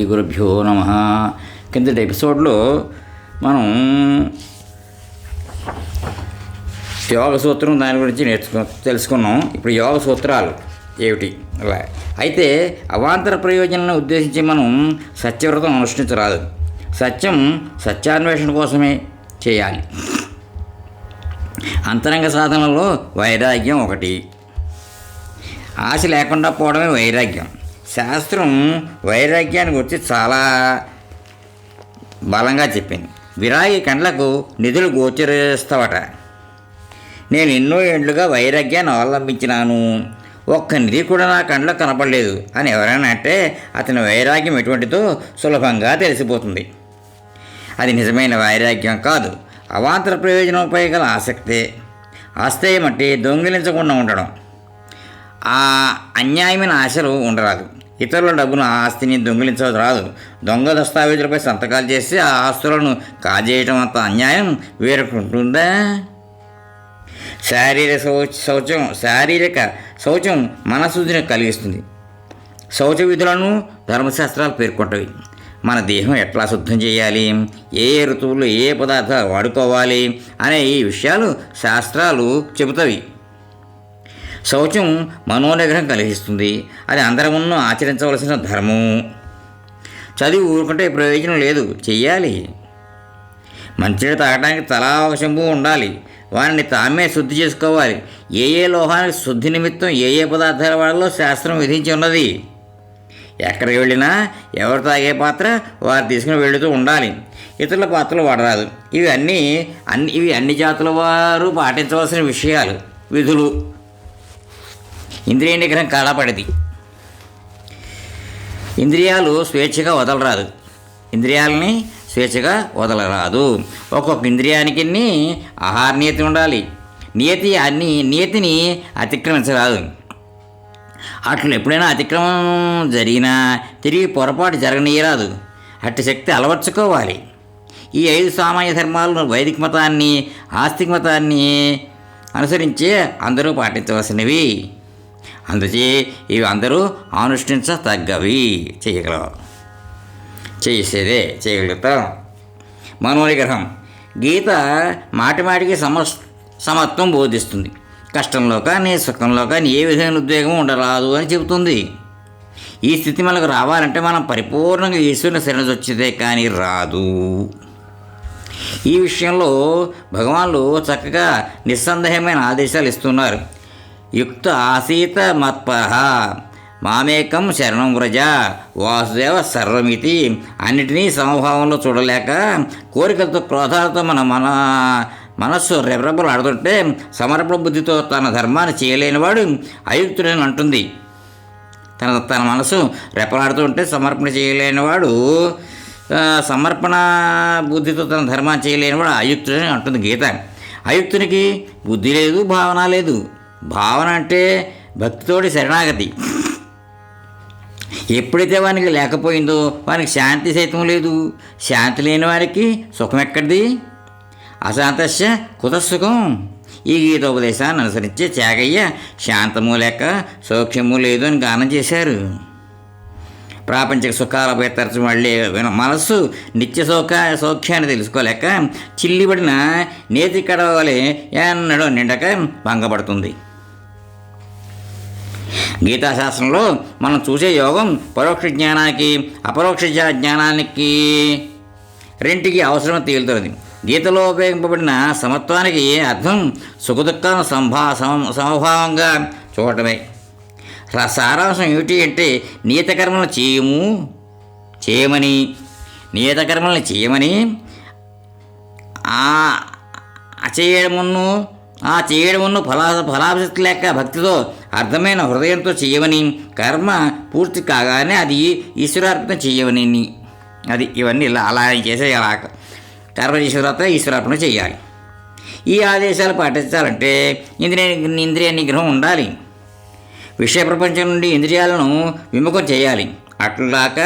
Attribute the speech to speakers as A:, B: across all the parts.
A: శ్రీ గురుభ్యో నమ. కిందటి ఎపిసోడ్లో మనం యోగ సూత్రం దాని గురించి నేర్చుకు తెలుసుకున్నాం. ఇప్పుడు యోగ సూత్రాలు ఏమిటి? అలా. అయితే అవాంతర ప్రయోజనాలను ఉద్దేశించి మనం సత్యవ్రతం అనుష్ఠించరాదు. సత్యం సత్యాన్వేషణ కోసమే చేయాలి. అంతరంగ సాధనలో వైరాగ్యం ఒకటి. ఆశ లేకుండా పోవడమే వైరాగ్యం. శాస్త్రం వైరాగ్యాన్ని గురించి చాలా బలంగా చెప్పింది. విరాగి కండ్లకు నిధులు గోచరిస్తావట. నేను ఎన్నో ఏళ్ళుగా వైరాగ్యాన్ని అవలంబించినాను. ఒక్క నిధి కూడా నా కండ్లకు కనపడలేదు అని ఎవరైనా అంటే అతని వైరాగ్యం ఎటువంటిదో సులభంగా తెలిసిపోతుంది. అది నిజమైన వైరాగ్యం కాదు. అవాంతర ప్రయోజనంపై గల ఆసక్తే. ఆస్తేయం అంటే దొంగిలించకుండా ఉండడం. ఆ అన్యాయమైన ఆశలు ఉండరాదు. ఇతరుల డబ్బును ఆ ఆస్తిని దొంగిలించవద్దు రాదు. దొంగ దస్తావేజులపై సంతకాలు చేసి ఆ ఆస్తులను కాజేయటం అంత అన్యాయం వేరొకటి శారీరక శౌచ శౌచం శారీరక శౌచం మనశుద్ధిని కలిగిస్తుంది. శౌచ విధులను ధర్మశాస్త్రాలు పేర్కొంటవి. మన దేహం ఎట్లా శుద్ధం చేయాలి? ఏ ఋతువులు ఏ ఏ పదార్థాలు వాడుకోవాలి? అనే ఈ విషయాలు శాస్త్రాలు చెబుతవి. శౌచం మనోనిగ్రహం కలిగిస్తుంది. అది అందరమును ఆచరించవలసిన ధర్మం చదివి ఊరుకుంటే ప్రయోజనం లేదు. చెయ్యాలి. మంచినీళ్ళు తాగడానికి తలా ఒక ఉండాలి. వారిని తామే శుద్ధి చేసుకోవాలి. ఏ ఏ లోహానికి శుద్ధి నిమిత్తం ఏ ఏ పదార్థాల వాడాలో శాస్త్రం విధించి ఉన్నది. ఎక్కడికి వెళ్ళినా ఎవరు తాగే పాత్ర వారు తీసుకుని వెళుతూ ఉండాలి. ఇతరుల పాత్రలు వాడరాదు. ఇవి అన్నీ అన్ని ఇవి అన్ని జాతుల వారు పాటించవలసిన విషయాలు. విధులు. ఇంద్రియ నిగ్రహం కాలపడిది. ఇంద్రియాలు స్వేచ్ఛగా వదలరాదు. ఇంద్రియాలని స్వేచ్ఛగా వదలరాదు. ఒక్కొక్క ఇంద్రియానికి ఆహార నియతి ఉండాలి. నియతి అన్ని నియతిని అతిక్రమించరాదు. అట్లు ఎప్పుడైనా అతిక్రమం జరిగినా తిరిగి పొరపాటు జరగనీయరాదు. అట్టి శక్తి అలవర్చుకోవాలి. ఈ ఐదు సామాన్య ధర్మాలను వైదిక మతాన్ని ఆస్తిక మతాన్ని అనుసరించి అందరూ పాటించవలసినవి. అందుచే ఇవి అందరూ అనుష్ఠించతగ్గవి. చేయగలవు? చేసేదే చేయగలుగుతాం మనోనిగ్రహం. గీత మాటిమాటికి సమ సమత్వం బోధిస్తుంది. కష్టంలో కానీ సుఖంలో కానీ ఏ విధమైన ఉద్వేగం ఉండరాదు అని చెబుతుంది. ఈ స్థితి మనకు రావాలంటే మనం పరిపూర్ణంగా ఈశ్వరుని శరణొచ్చితే కానీ రాదు. ఈ విషయంలో భగవాన్లు చక్కగా నిస్సందేహమైన ఆదేశాలు ఇస్తున్నారు. యుక్త ఆసీత మత్పహ మామేకం శరణం వ్రజ. వాసుదేవ సర్వమితి. అన్నిటినీ సమభావంలో చూడలేక కోరికలతో క్రోధాలతో మన మన మనస్సు రెపరెపలు ఆడుతుంటే సమర్పణ బుద్ధితో తన ధర్మాన్ని చేయలేనివాడు అయుక్తుడని అంటుంది. తన తన మనసు రెపలాడుతుంటే సమర్పణ చేయలేనివాడు సమర్పణ బుద్ధితో తన ధర్మాన్ని చేయలేనివాడు అయుక్తుడని అంటుంది గీత. అయుక్తునికి బుద్ధి లేదు భావన లేదు. భావన అంటే భక్తితోటి శరణాగతి. ఎప్పుడైతే వానికి లేకపోయిందో వానికి శాంతి సైతం లేదు. శాంతి లేని వారికి సుఖం ఎక్కడిది అశాంతస్య కుతసుఖం ఈ గీతోపదేశాన్ని అనుసరించే త్యాగయ్య శాంతము లేక సౌఖ్యము లేదు అని గానం చేశారు. ప్రాపంచిక సుఖాలపై తరచు మళ్ళీ విన- మనస్సు నిత్య సౌఖ సౌఖ్యాన్ని తెలుసుకోలేక చిల్లిబడిన నేతి కడవలే ఎన్నడో నిండక భంగపడుతుంది. గీతాశాస్త్రంలో మనం చూసే యోగం పరోక్ష జ్ఞానానికి అపరోక్ష జ్ఞానానికి రెంటికి అవసరం తీరుతుంది గీతలో ఉపయోగింపబడిన సమత్వానికి అర్థం సుఖదుఖాలను సంభా సమభావంగా చూడటమే. సారాంశం ఏమిటి అంటే నియత కర్మలను చేయము చేయమని. నియత కర్మలను చేయమని ఆ ఆ ఆ చేయడమును ఫలా ఫలాభిషక్తి లేక భక్తితో అర్థమైన హృదయంతో చేయవని కర్మ పూర్తి కాగానే అది ఈశ్వరార్పణ చేయవని. అది ఇవన్నీ ఇలా అలా చేసే అలా కర్మ చేసిన ఈశ్వరార్పణ చేయాలి. ఈ ఆదేశాలు పాటించాలంటే ఇంద్రియ ఇంద్రియ నిగ్రహం ఉండాలి. విషయ ప్రపంచం నుండి ఇంద్రియాలను విముఖం చేయాలి. అట్లాక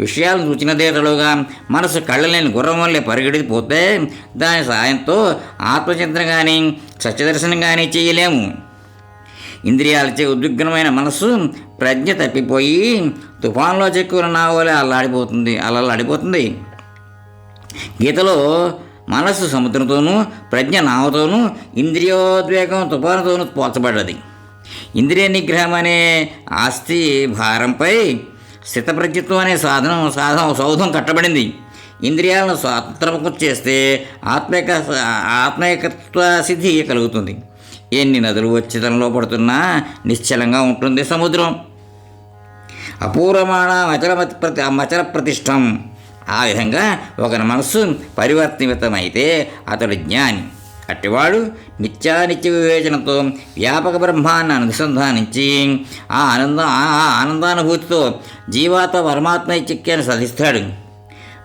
A: విషయాలను సూచినదేతలుగా మనసు కళ్ళలేని గుర్రం వల్లే పరిగెడిపోతే దాని సాయంతో ఆత్మచింతన కానీ సత్యదర్శనం కానీ చేయలేము. ఇంద్రియాలచే ఉద్విగ్నమైన మనస్సు ప్రజ్ఞ తప్పిపోయి తుఫాన్లో చెక్కున్న నావలే అల్లాడిపోతుంది అల్లాడిపోతుంది గీతలో మనస్సు సముద్రంతోనూ ప్రజ్ఞ నావతోనూ ఇంద్రియోద్వేగం తుఫానుతోనూ పోల్చబడ్డది. ఇంద్రియ నిగ్రహం అనే ఆస్తి భారంపై స్థితప్రజ్ఞత్వం అనే సాధనం సాధనం సౌధం కట్టబడింది. ఇంద్రియాలను స్వాతంత్రము చేస్తే ఆత్మేక ఆత్మయకత్వ సిద్ధి కలుగుతుంది. ఎన్ని నదులు వచ్చితంలో పడుతున్నా నిశ్చలంగా ఉంటుంది సముద్రం. అపూర్వమాణ మచల ప్రతి మచల ప్రతిష్టం. ఆ విధంగా ఒకరి మనస్సు పరివర్తితమైతే అతడు జ్ఞాని. అట్టివాడు నిత్యానిత్య వివేచనతో వ్యాపక బ్రహ్మాన్ని అనుసంధానించి ఆ ఆనంద ఆ ఆనందానుభూతితో జీవాత పరమాత్మ ఐక్యాన్ని సాధిస్తాడు.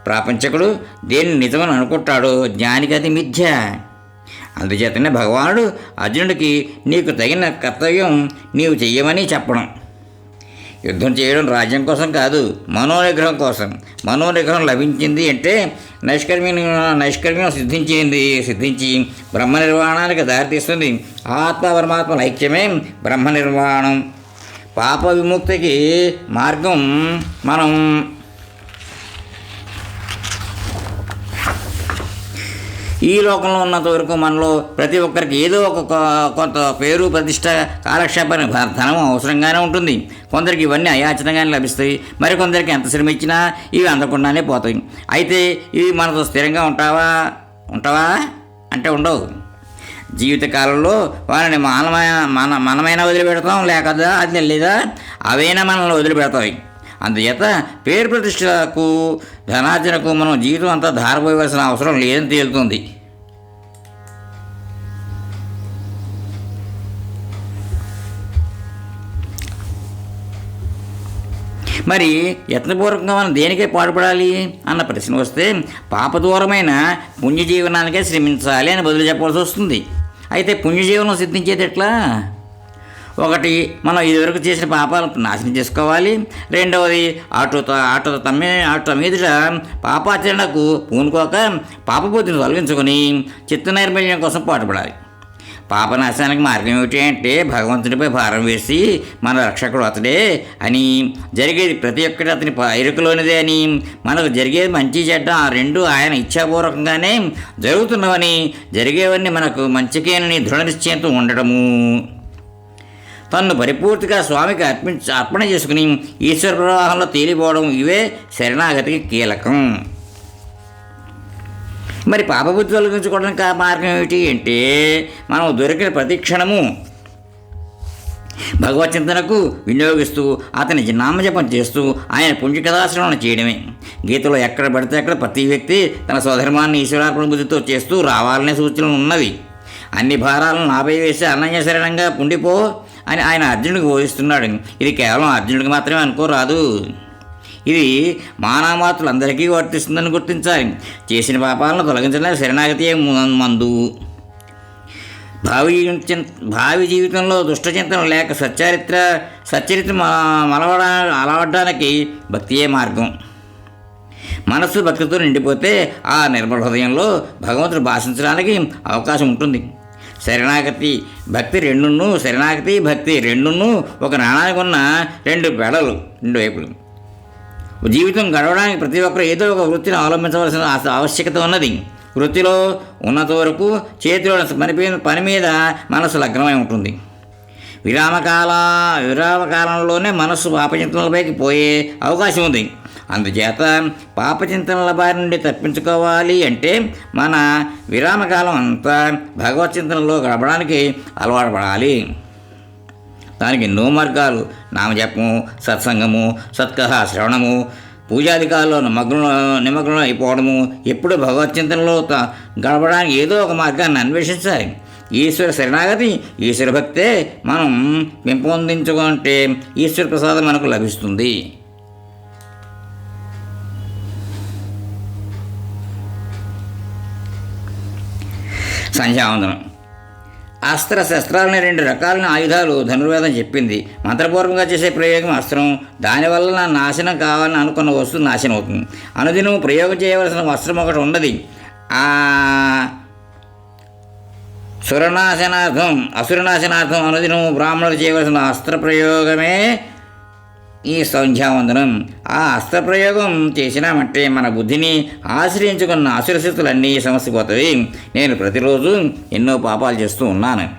A: ప్రాపంచకుడు దేన్ని నిజమని అనుకుంటాడో జ్ఞానికి అది మిథ్య. అందుచేతనే భగవానుడు అర్జునుడికి నీకు తగిన కర్తవ్యం నీవు చెయ్యమని చెప్పడం. యుద్ధం చేయడం రాజ్యం కోసం కాదు మనోనిగ్రహం కోసం. మనోనిగ్రహం లభించింది అంటే నైష్కర్మ్యం నైష్కర్మ్యం సిద్ధించింది సిద్ధించి బ్రహ్మ నిర్వాణానికి దారితీస్తుంది. ఆత్మ పరమాత్మ ఐక్యమే బ్రహ్మ నిర్వాణం పాప విముక్తికి మార్గం మనం. ఈ లోకంలో ఉన్నంత వరకు మనలో ప్రతి ఒక్కరికి ఏదో ఒక కొంత పేరు ప్రతిష్ట కాలక్షేపం ధనం అవసరంగానే ఉంటుంది. కొందరికి ఇవన్నీ అయాచితంగానే లభిస్తాయి. మరి కొందరికి ఎంత శ్రమ ఇచ్చినా ఇవి అందకుండానే పోతాయి. అయితే ఇవి మనతో స్థిరంగా ఉంటావా? ఉంటావా? అంటే ఉండవు. జీవితకాలంలో వారిని మానమైన మన మనమైనా వదిలిపెడతాం. లేకదా అది లేదా అవైనా మనల్ని వదిలిపెడతాయి. అందుచేత పేరు ప్రతిష్టకు ధనార్జనకు మనం జీవితం అంతా ధారపోయవలసిన అవసరం లేదని తేలుతుంది. మరి యత్నపూర్వకంగా మనం దేనికే పాటుపడాలి అన్న ప్రశ్న వస్తే పాపదూరమైన పుణ్యజీవనానికే శ్రమించాలి అని బదులు చెప్పాల్సి వస్తుంది. అయితే పుణ్యజీవనం సిద్ధించేది ఎట్లా? ఒకటి మనం ఇదివరకు చేసిన పాపాలను నాశనం చేసుకోవాలి. రెండవది అటు త- అటు తమ్మే అటు మీదుట పాపాచరణకు పూనుకోక పాపబుద్ధిని తొలగించుకొని చిత్త నైర్మల్యం కోసం పాటుపడాలి. పాపనాశానికి మార్గం ఏమిటి అంటే భగవంతుడిపై భారం వేసి మన రక్షకుడు అతడే అని జరిగేది ప్రతి ఒక్కటి అతని పైరుకులోనిదే అని మనకు జరిగేది మంచి చెడ్డ ఆ రెండు ఆయన ఇచ్ఛాపూర్వకంగానే జరుగుతున్నవని జరిగేవన్నీ మనకు మంచికేనని దృఢ నిశ్చయంతో ఉండడము. తన్ను పరిపూర్తిగా స్వామికి అర్పించ అర్పణ చేసుకుని ఈశ్వర ప్రవాహంలో తేలిపోవడం ఇవే శరణాగతికి కీలకం. మరి పాపబుద్ధి తొలగించుకోవడానికి ఆ మార్గం ఏమిటి అంటే మనం దొరికిన ప్రతి క్షణము భగవత్ చింతనకు వినియోగిస్తూ అతని నామజపం చేస్తూ ఆయన పుణ్యకథాశ్రవణ చేయడమే. గీతలో ఎక్కడ పడితే అక్కడ ప్రతి వ్యక్తి తన స్వధర్మాన్ని ఈశ్వరార్పణ బుద్ధితో చేస్తూ రావాలనే సూచనలు ఉన్నవి. అన్ని భారాలను నాపై వేసి అనన్య శరణంగా పుండిపో అని ఆయన అర్జునుడికి బోధిస్తున్నాడు. ఇది కేవలం అర్జునుడికి మాత్రమే అనుకోరాదు. ఇది మానవమాతులందరికీ వర్తిస్తుందని గుర్తించాలి. చేసిన పాపాలను తొలగించడానికి శరణాగతి మందు. భావి చిన్- భావి జీవితంలో దుష్టచింతన లేక సచ్చరిత్ర సచ్చరిత్ర మలవడా అలవడడానికి భక్తియే మార్గం? మనస్సు భక్తితో నిండిపోతే ఆ నిర్మల హృదయంలో భగవంతుడు భాషించడానికి అవకాశం ఉంటుంది. శరణాగతి భక్తి రెండును శరణాగతి భక్తి రెండును ఒక నాణానికి ఉన్న రెండు బెడలు రెండు వైపులు. జీవితం గడవడానికి ప్రతి ఒక్కరు ఏదో ఒక వృత్తిని అవలంబించవలసిన ఆవశ్యకత ఉన్నది. వృత్తిలో ఉన్నంత వరకు చేతిలో పని పని మీద మనసు లగ్నమై ఉంటుంది. విరామకాల విరామకాలంలోనే మనస్సు పాపచింతనలపైకి పోయే అవకాశం ఉంది. అందుచేత పాపచింతనల బారి నుండి తప్పించుకోవాలి అంటే మన విరామకాలం అంతా భగవత్ చింతనలో గడపడానికి అలవాటు పడాలి. దానికి ఎన్నో మార్గాలు నామజపము సత్సంగము సత్కహ శ్రవణము పూజాధికారుల్లో నిమగ్నం నిమగ్నం అయిపోవడము ఎప్పుడు భగవద్చింతనలో చింతనలో గడపడానికి ఏదో ఒక మార్గాన్ని అన్వేషించాలి. ఈశ్వర శరణాగతి ఈశ్వర భక్తే మనం పెంపొందించుకుంటే ఈశ్వర ప్రసాదం మనకు లభిస్తుంది. సంధ్యావందనం అస్త్ర శస్త్రాలనే రెండు రకాలైన ఆయుధాలు ధనుర్వేదం చెప్పింది. మంత్రపూర్వకంగా చేసే ప్రయోగం అస్త్రం. దానివల్ల నా నాశనం కావాలని అనుకున్న వస్తువు నాశనం అవుతుంది. అనుదినం ప్రయోగం చేయవలసిన వస్త్రం ఒకటి ఉన్నది. ఆ సురనాశనార్థం అసురనాశనార్థం అనుదినం బ్రాహ్మణులు చేయవలసిన అస్త్ర ప్రయోగమే ఈ సంధ్యావందనం ఆ అస్త్రప్రయోగం చేసినామంటే మన బుద్ధిని ఆశ్రయించుకున్న అసురశక్తులన్నీ సమస్యపోతాయి నేను ప్రతిరోజు ఎన్నో పాపాలు చేస్తూ ఉన్నాను.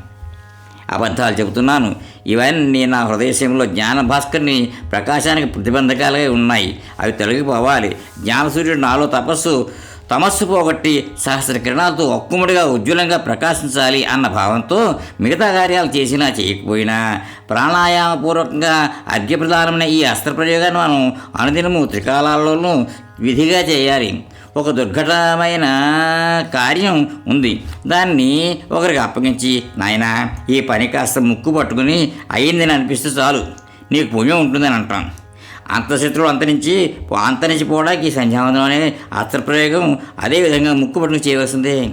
A: అబద్ధాలు చెబుతున్నాను. ఇవన్నీ నా హృదయశంలో జ్ఞాన భాస్కర్ని ప్రకాశానికి ప్రతిబంధకాలుగా ఉన్నాయి. అవి తొలగిపోవాలి. జ్ఞానసూర్యుడు నాలో తపస్సు తమస్సు పోగొట్టి సహస్ర కిరణాలతో ఒక్కుముడిగా ఉజ్వలంగా ప్రకాశించాలి అన్న భావంతో మిగతా కార్యాలు చేసినా చేయకపోయినా ప్రాణాయామపూర్వకంగా అర్ఘ్యప్రదానమైన ఈ అస్త్రప్రయోగాన్ని మనం అనుదినము త్రికాలాల్లోనూ విధిగా చేయాలి. ఒక దుర్ఘటమైన కార్యం ఉంది. దాన్ని ఒకరికి అప్పగించి నాయనా ఈ పని కాస్త ముక్కు పట్టుకుని అయ్యిందని అనిపిస్తే చాలు. నీకు పుణ్యం ఉంటుందని అంటాం. అంతశత్రువు అంతరించి అంతరించిపోవడానికి ఈ సంధ్యావందనం అనే అస్త్రప్రయోగం. అదేవిధంగా ముక్కు చేయవలసిందే.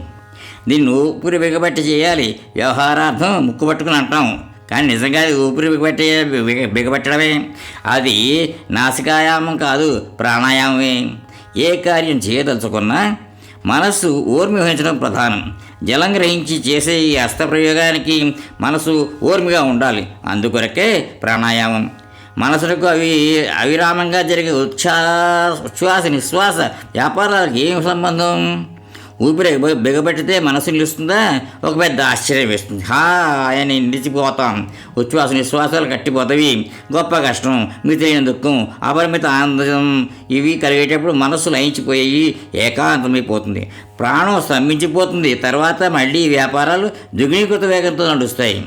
A: దీన్ని ఊపిరి బిగబట్టి చేయాలి. వ్యవహారార్థం ముక్కు పట్టుకుని అంటాం. కానీ నిజంగా అది ఊపిరి బిగబట్టి బిగబట్టడమే. అది నాసికాయామం కాదు ప్రాణాయామమే. ఏ కార్యం చేయదలుచుకున్నా మనస్సు ఓర్మి వహించడం ప్రధానం. జలం గ్రహించి చేసే ఈ అస్త్రప్రయోగానికి మనసు ఓర్మిగా ఉండాలి. అందుకొరకే ప్రాణాయామం. మనసులకు అవి అవిరామంగా జరిగే ఉచ్ఛ్వా ఉచ్ఛ్వాస నిశ్వాస వ్యాపారాలకు ఏం సంబంధం? ఊపిరి బిగబెట్టితే మనసు నిలుస్తుందా? ఒక పెద్ద ఆశ్చర్యం వేస్తుంది. హాయని నిలిచిపోతాం. ఉచ్ఛ్వాస నిశ్వాసాలు కట్టిపోతాయి గొప్ప కష్టం మితిలేని దుఃఖం అపరిమిత ఆనందం ఇవి కలిగేటప్పుడు మనస్సు లయించిపోయి ఏకాంతమైపోతుంది. ప్రాణం స్తంభించిపోతుంది. తర్వాత మళ్ళీ వ్యాపారాలు ద్విగుణీకృత వేగంతో నడుస్తాయి.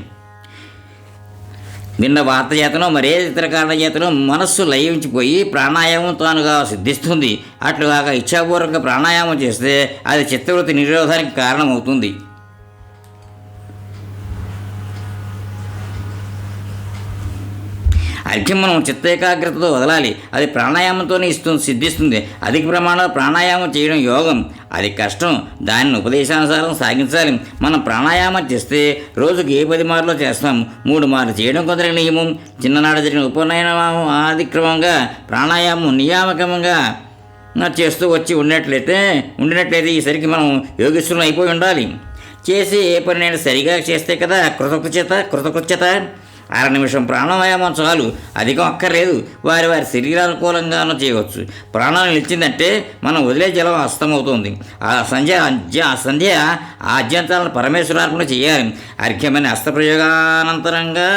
A: నిన్న వార్త చేతనో మరే ఇతర కారణం చేతనో మనస్సు లయించిపోయి ప్రాణాయామం తానుగా సిద్ధిస్తుంది. అట్లుగాక ఇచ్ఛాపూర్వక ప్రాణాయామం చేస్తే అది చిత్తవృత్తి నిరోధానికి కారణమవుతుంది. అర్ఘ్యం మనం చిత్త ఏకాగ్రతతో వదలాలి. అది ప్రాణాయామంతోనే ఇస్తుంది సిద్ధిస్తుంది. అధిక ప్రమాణంలో ప్రాణాయామం చేయడం యోగం. అది కష్టం. దానిని ఉపదేశానుసారం సాగించాలి. మనం ప్రాణాయామం చేస్తే రోజుకి ఏ పది మార్లు చేస్తాం? మూడు మార్లు చేయడం కొందరి నియమం. చిన్ననాడు జరిగిన ఉపనయనం ఆదిక్రమంగా ప్రాణాయామం నియామకంగా చేస్తూ వచ్చి ఉన్నట్లయితే ఉండినట్లయితే ఈసరికి మనం యోగిస్తున్న అయిపోయి ఉండాలి. చేసి ఏ పనినైనా సరిగా చేస్తే కదా కృతజ్ఞత కృతకృత్యత. అర నిమిషం ప్రాణాయామం చాలు. అధికం అక్కర్లేదు. వారి వారి శరీరానుకూలంగానూ చేయవచ్చు. ప్రాణాలు నిలిచిందంటే మనం వదిలే జలం అస్తమవుతుంది. ఆ సంధ్య ఆ సంధ్య ఆ ఆద్యంతాలను పరమేశ్వరార్పణ చేయాలి. అర్ఘ్యమైన అస్త్రప్రయోగానంతరంగా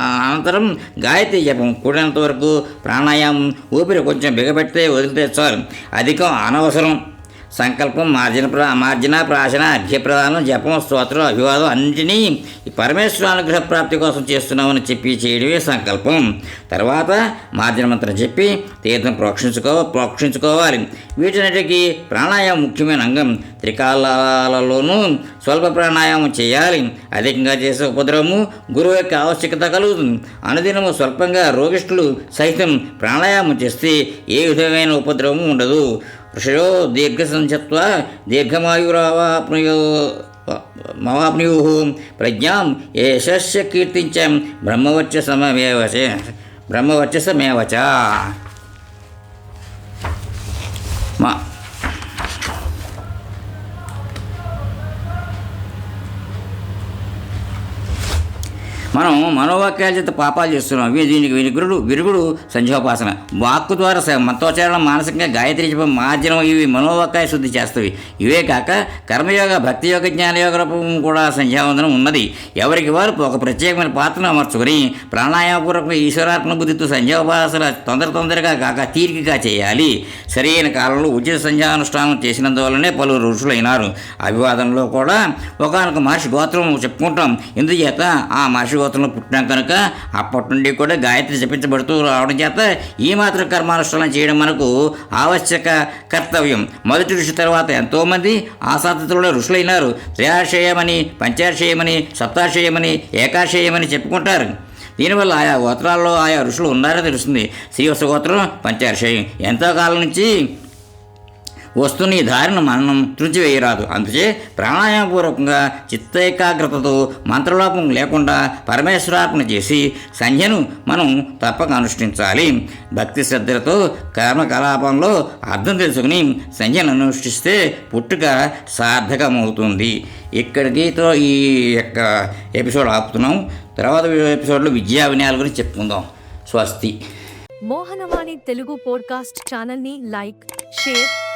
A: అనంతరం గాయత్రి జపం కూడినంత వరకు ప్రాణాయామం ఊపిరి కొంచెం బిగబెడితే వదిలితే చాలు. అధికం అనవసరం. సంకల్పం మార్జన ప్రా మార్జన ప్రాశన అర్ఘ్యప్రదానం జపం స్తోత్రం అభివాదం అన్నింటినీ ఈ పరమేశ్వర అనుగ్రహ ప్రాప్తి కోసం చేస్తున్నామని చెప్పి చేయడమే సంకల్పం. తర్వాత మార్జన మంత్రం చెప్పి తీర్థం ప్రోక్షించుకో ప్రోక్షించుకోవాలి. వీటన్నిటికీ ప్రాణాయామం ముఖ్యమైన అంగం. త్రికాలలోనూ స్వల్ప ప్రాణాయామం చేయాలి. అధికంగా చేసే ఉపద్రవము గురువు యొక్క ఆవశ్యకత కలుగుతుంది. అనుదినము స్వల్పంగా రోగిష్ఠులు సైతం ప్రాణాయామం చేస్తే ఏ విధమైన ఉపద్రవము ఉండదు. ऋषयो दीर्घसञ्जत्वा दीर्घमायुरावाप्नुयो मवाप्नुयुः प्रज्ञां एषस्य कीर्तिञ्च ब्रह्मवर्चसममेव च ब्रह्मवर्चसमेव च। మనం మనోవాక్యాల చేత పాపాలు చేస్తున్నాం. వీ- దీనికి విరుగుడు విరుగుడు సంధ్యోపాసన. వాక్కు ద్వారా మతోచారణ మానసికంగా గాయత్రి జపం మార్జనం ఇవి మనోవాక్యాయ శుద్ధి చేస్తవి. ఇవే కాక కర్మయోగ భక్తి యోగ జ్ఞానయోగ రూపం కూడా సంధ్యావందనం ఉన్నది. ఎవరికి వారు ఒక ప్రత్యేకమైన పాత్రను అమర్చుకొని ప్రాణాయామపూర్వక ఈశ్వరాత్మ బుద్ధితో సంధ్యోపాసన తొందర తొందరగా కాక తీరికగా చేయాలి. సరైన కాలంలో ఉచిత సంధ్యానుష్ఠానం చేసినందువల్లనే పలువురు ఋషులైనారు. అభివాదంలో కూడా ఒకనొక మహర్షి గోత్రం చెప్పుకుంటాం. ఎందుచేత ఆ మహర్షి దేవతలను పుట్టినాం కనుక అప్పటి నుండి కూడా గాయత్రి జపించబడుతూ రావడం చేత ఈ మాత్రం కర్మానుష్ఠానం చేయడం మనకు ఆవశ్యక కర్తవ్యం. మొదటి ఋషి తర్వాత ఎంతోమంది ఆసాతలో ఋషులైనారు. త్రయాశయమని పంచాశయమని సప్తాశయమని ఏకాశయమని చెప్పుకుంటారు. దీనివల్ల ఆయా గోత్రాల్లో ఆయా ఋషులు ఉన్నారో తెలుస్తుంది. శ్రీవస గోత్రం పంచాశయం. ఎంతో కాలం నుంచి వస్తున్న ఈ దారిని మనం త్రుంచివేయరాదు. అందుచే ప్రాణాయామపూర్వకంగా చిత్త ఏకాగ్రతతో మంత్రలోపం లేకుండా పరమేశ్వరార్పణ చేసి సంధ్యను మనం తప్పక అనుష్ఠించాలి. భక్తి శ్రద్ధలతో కర్మకలాపంలో అర్థం తెలుసుకుని సంధ్యను అనుష్ఠిస్తే పుట్టుక సార్థకమవుతుంది. ఇక్కడికితో ఈ యొక్క ఎపిసోడ్ ఆపుతున్నాం. తర్వాత ఎపిసోడ్లో విద్యా వినయాల గురించి చెప్పుకుందాం. స్వస్తి.
B: మోహనవాణి తెలుగు పోడ్కాస్ట్ ఛానల్ని లైక్ షేర్